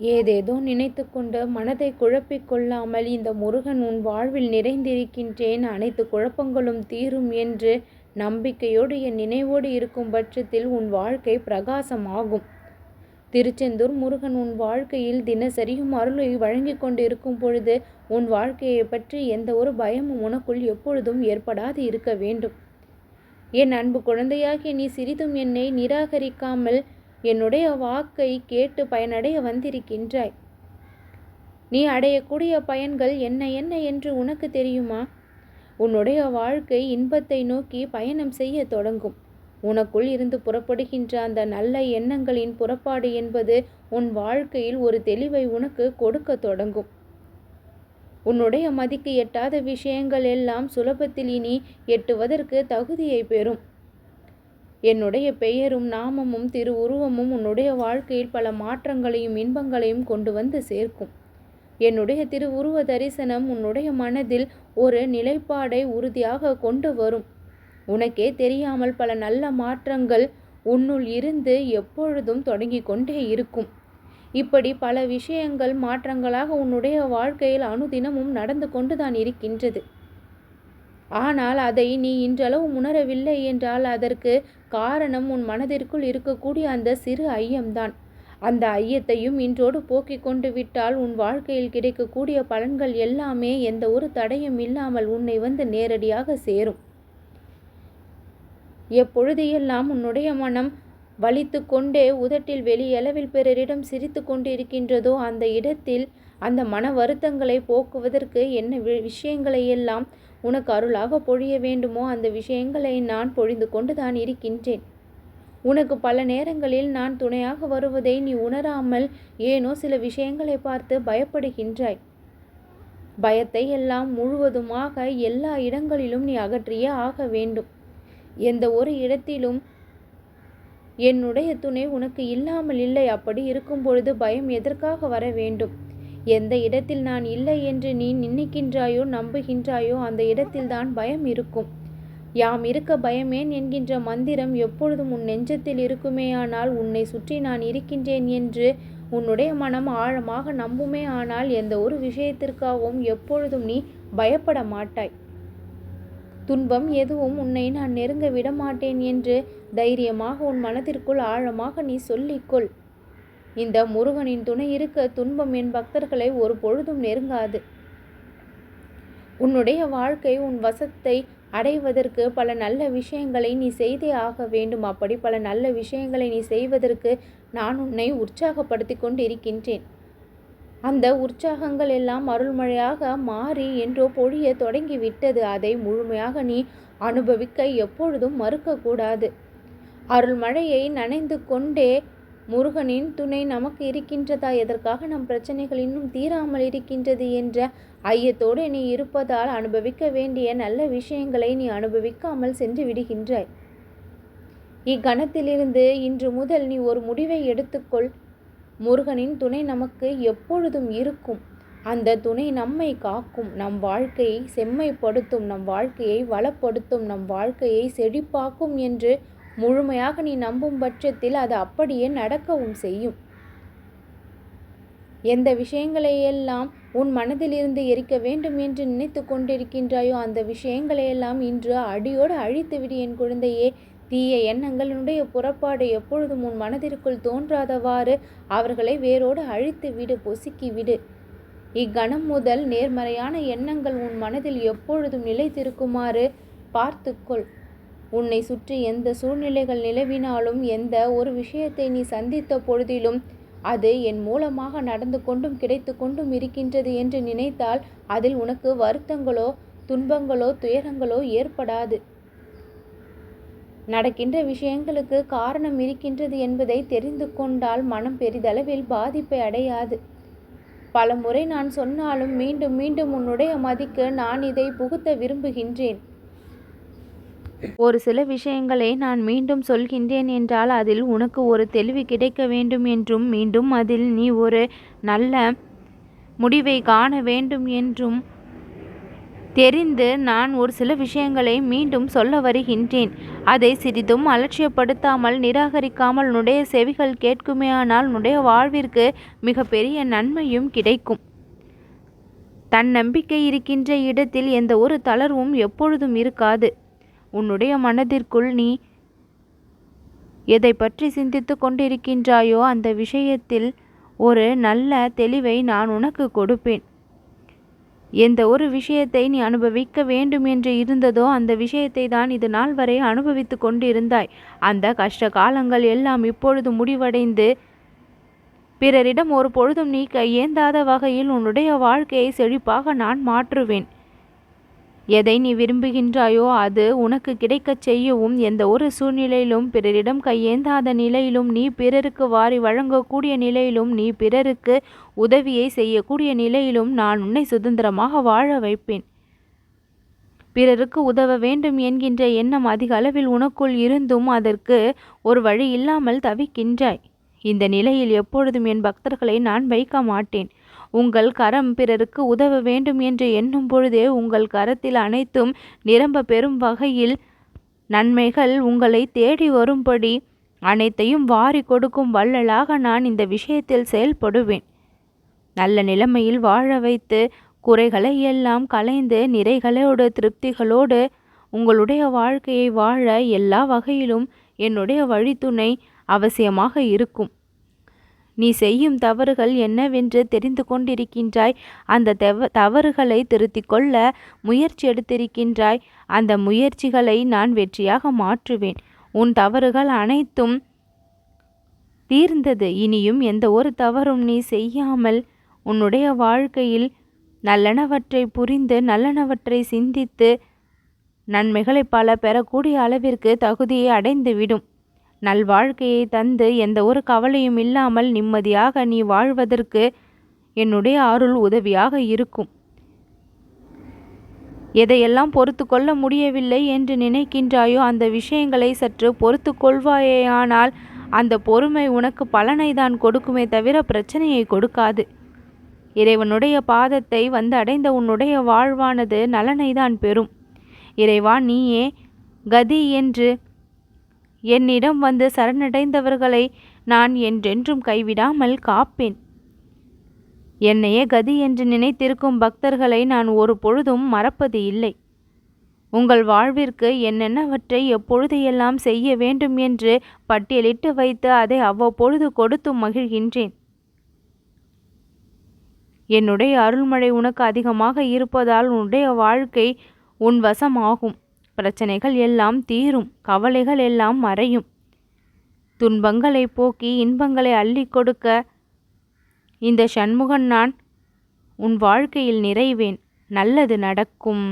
ஏதேதோ நினைத்து கொண்டு மனதை குழப்பிக்கொள்ளாமல் இந்த முருகன் உன் வாழ்வில் நிறைந்திருக்கின்றேன் அனைத்து குழப்பங்களும் தீரும் என்று நம்பிக்கையோடு என் நினைவோடு இருக்கும் பட்சத்தில் உன் வாழ்க்கை பிரகாசமாகும். திருச்செந்தூர் முருகன் உன் வாழ்க்கையில் தினசரியும் அருளை வழங்கி கொண்டு இருக்கும் பொழுது உன் வாழ்க்கையை பற்றி எந்த ஒரு பயமும் உனக்குள் எப்பொழுதும் ஏற்படாது இருக்க வேண்டும். என் அன்பு குழந்தையாகிய நீ சிறிதும் என்னை நிராகரிக்காமல் என்னுடைய வாக்கை கேட்டு பயனடைய வந்திருக்கின்றாய். நீ அடையக்கூடிய பயன்கள் என்ன என்ன என்று உனக்கு தெரியுமா? உன்னுடைய வாழ்க்கை இன்பத்தை நோக்கி பயணம் செய்ய தொடங்கும். உனக்குள் இருந்து புறப்படுகின்ற அந்த நல்ல எண்ணங்களின் புறப்பாடு என்பது உன் வாழ்க்கையில் ஒரு தெளிவை உனக்கு கொடுக்க தொடங்கும். உன்னுடைய மதிக்கு எட்டாத விஷயங்கள் எல்லாம் சுலபத்தில் இனி எட்டுவதற்கு தகுதியை பெறும். என்னுடைய பெயரும் நாமமும் திரு உருவமும் உன்னுடைய வாழ்க்கையில் பல மாற்றங்களையும் இன்பங்களையும் கொண்டு வந்து சேர்க்கும். என்னுடைய திரு உருவ தரிசனம் உன்னுடைய மனதில் ஒரு நிலைப்பாடை உறுதியாக கொண்டு வரும். உனக்கே தெரியாமல் பல நல்ல மாற்றங்கள் உன்னுள் இருந்து எப்பொழுதும் தொடங்கி கொண்டே இருக்கும். இப்படி பல விஷயங்கள் மாற்றங்களாக உன்னுடைய வாழ்க்கையில் அனுதினமும் நடந்து கொண்டுதான் இருக்கின்றது. ஆனால் அதை நீ இன்றளவு உணரவில்லை என்றால் அதற்கு காரணம் உன் மனதிற்குள் இருக்கக்கூடிய அந்த சிறு ஐயம்தான். அந்த ஐயத்தையும் இன்றோடு போக்கிக் கொண்டு விட்டால் உன் வாழ்க்கையில் கிடைக்கக்கூடிய பலன்கள் எல்லாமே எந்த ஒரு தடையும் இல்லாமல் உன்னை வந்து நேரடியாக சேரும். எப்பொழுது எல்லாம் உன்னுடைய மனம் வலித்து கொண்டே உதட்டில் வெளியளவில் பிறரிடம் சிரித்து கொண்டிருக்கின்றதோ அந்த இடத்தில் அந்த மன வருத்தங்களை போக்குவதற்கு என்ன விஷயங்களை எல்லாம் உனக்கு அருளாக பொழிய வேண்டுமோ அந்த விஷயங்களை நான் பொழிந்து கொண்டு தான் இருக்கின்றேன். உனக்கு பல நேரங்களில் நான் துணையாக வருவதை நீ உணராமல் ஏனோ சில விஷயங்களை பார்த்து பயப்படுகின்றாய். பயத்தை எல்லாம் முழுவதுமாக எல்லா இடங்களிலும் நீ அகற்றியே ஆக வேண்டும். எந்த ஒரு இடத்திலும் என்னுடைய துணை உனக்கு இல்லாமல் இல்லை. அப்படி இருக்கும் பொழுது பயம் எதற்காக வர வேண்டும்? எந்த இடத்தில் நான் இல்லை என்று நீ நினைக்கின்றாயோ நம்புகின்றாயோ அந்த இடத்தில்தான் பயம் இருக்கும். யாம் இருக்க பயமேன் என்கின்ற மந்திரம் எப்பொழுதும் உன் நெஞ்சத்தில் இருக்குமேயானால் உன்னை சுற்றி நான் இருக்கின்றேன் என்று உன்னுடைய மனம் ஆழமாக நம்புமே ஆனால் எந்த ஒரு விஷயத்திற்காகவும் எப்பொழுதும் நீ பயப்பட மாட்டாய். துன்பம் எதுவும் உன்னை நான் நெருங்க விடமாட்டேன் என்று தைரியமாக உன் மனதிற்குள் ஆழமாக நீ சொல்லிக்கொள். இந்த முருகனின் துணை இருக்க துன்பம் என் பக்தர்களை ஒரு பொழுதும் நெருங்காது. உன்னுடைய வாழ்க்கை உன் வசத்தை அடைவதற்கு பல நல்ல விஷயங்களை நீ செய்தே ஆக வேண்டும். அப்படி பல நல்ல விஷயங்களை நீ செய்வதற்கு நான் உன்னை உற்சாகப்படுத்தி கொண்டு இருக்கின்றேன் அந்த உற்சாகங்கள் எல்லாம் அருள்மழையாக மாறி என்றோ பொழிய தொடங்கிவிட்டது. அதை முழுமையாக நீ அனுபவிக்க எப்பொழுதும் மறுக்கக்கூடாது. அருள்மழையை நனைந்து கொண்டே முருகனின் துணை நமக்கு இருக்கின்றதா? எதற்காக நம் பிரச்சனைகள் இன்னும் தீராமல் இருக்கின்றது என்ற ஐயத்தோடு நீ இருப்பதால் அனுபவிக்க வேண்டிய நல்ல விஷயங்களை நீ அனுபவிக்காமல் சென்று விடுகின்றாய். இக்கணத்திலிருந்து இன்று முதல் நீ ஒரு முடிவை எடுத்துக்கொள். முருகனின் துணை நமக்கு எப்பொழுதும் இருக்கும். அந்த துணை நம்மை காக்கும். நம் வாழ்க்கையை செம்மைப்படுத்தும். நம் வாழ்க்கையை வளப்படுத்தும். நம் வாழ்க்கையை செழிப்பாக்கும் என்று முழுமையாக நீ நம்பும் பட்சத்தில் அது அப்படியே நடக்கவும் செய்யும். எந்த விஷயங்களையெல்லாம் உன் மனதிலிருந்து எரிக்க வேண்டும் என்று நினைத்து கொண்டிருக்கின்றாயோ அந்த விஷயங்களையெல்லாம் இன்று அடியோடு அழித்துவிடு என் குழந்தையே. தீய எண்ணங்களினுடைய புறப்பாடு எப்பொழுதும் உன் மனதிற்குள் தோன்றாதவாறு அவர்களை வேரோடு அழித்து விடு பொசுக்கி விடு. இக்கணம் முதல் நேர்மறையான எண்ணங்கள் உன் மனதில் எப்பொழுதும் நிலைத்திருக்குமாறு பார்த்துக்கொள். உன்னை சுற்றி எந்த சூழ்நிலைகள் நிலவினாலும் எந்த ஒரு விஷயத்தை நீ சந்தித்த பொழுதிலும் அது என் மூலமாக நடந்து கொண்டும் கிடைத்து கொண்டும் இருக்கின்றது என்று நினைத்தால் அதில் உனக்கு வருத்தங்களோ துன்பங்களோ துயரங்களோ ஏற்படாது. நடக்கின்ற விஷயங்களுக்கு காரணம் இருக்கின்றது என்பதை தெரிந்து கொண்டால் மனம் பெரிதளவில் பாதிப்பை அடையாது. பல முறை நான் சொன்னாலும் மீண்டும் மீண்டும் உன்னுடைய மதிக்கு நான் இதை புகுத்த விரும்புகின்றேன். ஒரு சில விஷயங்களை நான் மீண்டும் சொல்கின்றேன் என்றால் அதில் உனக்கு ஒரு தெளிவு கிடைக்க வேண்டும் என்றும் மீண்டும் அதில் நீ ஒரு நல்ல முடிவை காண வேண்டும் என்றும் தெரிந்து நான் ஒரு சில விஷயங்களை மீண்டும் சொல்ல வருகின்றேன். அதை சிறிதும் அலட்சியப்படுத்தாமல் நிராகரிக்காமல் உன்னுடைய செவிகள் கேட்குமேயானால் உன்னுடைய வாழ்விற்கு மிகப்பெரிய நன்மையும் கிடைக்கும். தன் நம்பிக்கை இருக்கின்ற இடத்தில் எந்த ஒரு தளர்வும் எப்பொழுதும் இருக்காது. உன்னுடைய மனதிற்குள் நீ எதை பற்றி சிந்தித்து கொண்டிருக்கின்றாயோ அந்த விஷயத்தில் ஒரு நல்ல தெளிவை நான் உனக்கு கொடுப்பேன். எந்த ஒரு விஷயத்தை நீ அனுபவிக்க வேண்டும் என்று இருந்ததோ அந்த விஷயத்தை தான் இது நாள் வரை அனுபவித்து கொண்டிருந்தாய். அந்த கஷ்ட காலங்கள் எல்லாம் இப்பொழுது முடிவடைந்து பிறரிடம் ஒரு பொழுதும் நீ கையேந்தாத வகையில் உன்னுடைய வாழ்க்கையை செழிப்பாக நான் மாற்றுவேன். எதை நீ விரும்புகின்றாயோ அது உனக்கு கிடைக்கச் செய்யவும் எந்த ஒரு சூழ்நிலையிலும் பிறரிடம் கையேந்தாத நிலையிலும் நீ பிறருக்கு வாரி வழங்கக்கூடிய நிலையிலும் நீ பிறருக்கு உதவியை செய்யக்கூடிய நிலையிலும் நான் உன்னை சுதந்திரமாக வாழ வைப்பேன். பிறருக்கு உதவ வேண்டும் என்கின்ற எண்ணம் அதிக அளவில் உனக்குள் இருந்தும் அதற்கு ஒரு வழி இல்லாமல் தவிக்கின்றாய். இந்த நிலையில் எப்பொழுதும் என் பக்தர்களை நான் வைக்க மாட்டேன். உங்கள் கரம் பிறருக்கு உதவ வேண்டும் என்று எண்ணும் பொழுதே உங்கள் கரத்தில் அனைத்தும் நிரம்ப பெறும் வகையில் நன்மைகள் உங்களை தேடி வரும்படி அனைத்தையும் வாரி கொடுக்கும் வள்ளலாக நான் இந்த விஷயத்தில் செயல்படுவேன். நல்ல நிலைமையில் வாழ வைத்து குறைகளை எல்லாம் கலைந்து நிறைகளோடு திருப்திகளோடு உங்களுடைய வாழ்க்கையை வாழ எல்லா வகையிலும் என்னுடைய வழித்துணை அவசியமாக இருக்கும். நீ செய்யும் தவறுகள் என்னவென்று தெரிந்து கொண்டிருக்கின்றாய். அந்த தவ தவறுகளை திருத்திக் கொள்ள முயற்சி எடுத்திருக்கின்றாய். அந்த முயற்சிகளை நான் வெற்றியாக மாற்றுவேன். உன் தவறுகள் அனைத்தும் தீர்ந்தது. இனியும் எந்த ஒரு தவறும் நீ செய்யாமல் உன்னுடைய வாழ்க்கையில் நல்லனவற்றை புரிந்து நல்லனவற்றை சிந்தித்து நன்மைகளை பல பெறக்கூடிய அளவிற்கு தகுதியை அடைந்துவிடும். நல்வாழ்க்கையை தந்து எந்த ஒரு கவலையும் இல்லாமல் நிம்மதியாக நீ வாழ்வதற்கு என்னுடைய அருள் உதவியாக இருக்கும். எதையெல்லாம் பொறுத்து கொள்ள முடியவில்லை என்று நினைக்கின்றாயோ அந்த விஷயங்களை சற்று பொறுத்து கொள்வாயேயானால் அந்த பொறுமை உனக்கு பலனை தான் கொடுக்குமே தவிர பிரச்சனையை கொடுக்காது. இறைவனுடைய பாதத்தை வந்து அடைந்த உன்னுடைய வாழ்வானது நலனை தான் பெறும். இறைவா நீயே கதி என்று என்னிடம் வந்து சரணடைந்தவர்களை நான் என்றென்றும் கைவிடாமல் காப்பேன். என்னையே கதி என்று நினைத்திருக்கும் பக்தர்களை நான் ஒரு பொழுதும் மறப்பது இல்லை. உங்கள் வாழ்விற்கு என்னென்னவற்றை எப்பொழுதையெல்லாம் செய்ய வேண்டும் என்று பட்டியலிட்டு வைத்து அதை அவ்வப்பொழுது கொடுத்து மகிழ்கின்றேன். என்னுடைய அருள்மழை உனக்கு அதிகமாக இருப்பதால் உன்னுடைய வாழ்க்கை உன் வசமாகும். பிரச்சனைகள் எல்லாம் தீரும் கவலைகள் எல்லாம் மறையும். துன்பங்களை போக்கி இன்பங்களை அள்ளி கொடுக்க இந்த சண்முகன் நான் உன் வாழ்க்கையில் நிறைவேன். நல்லது நடக்கும்.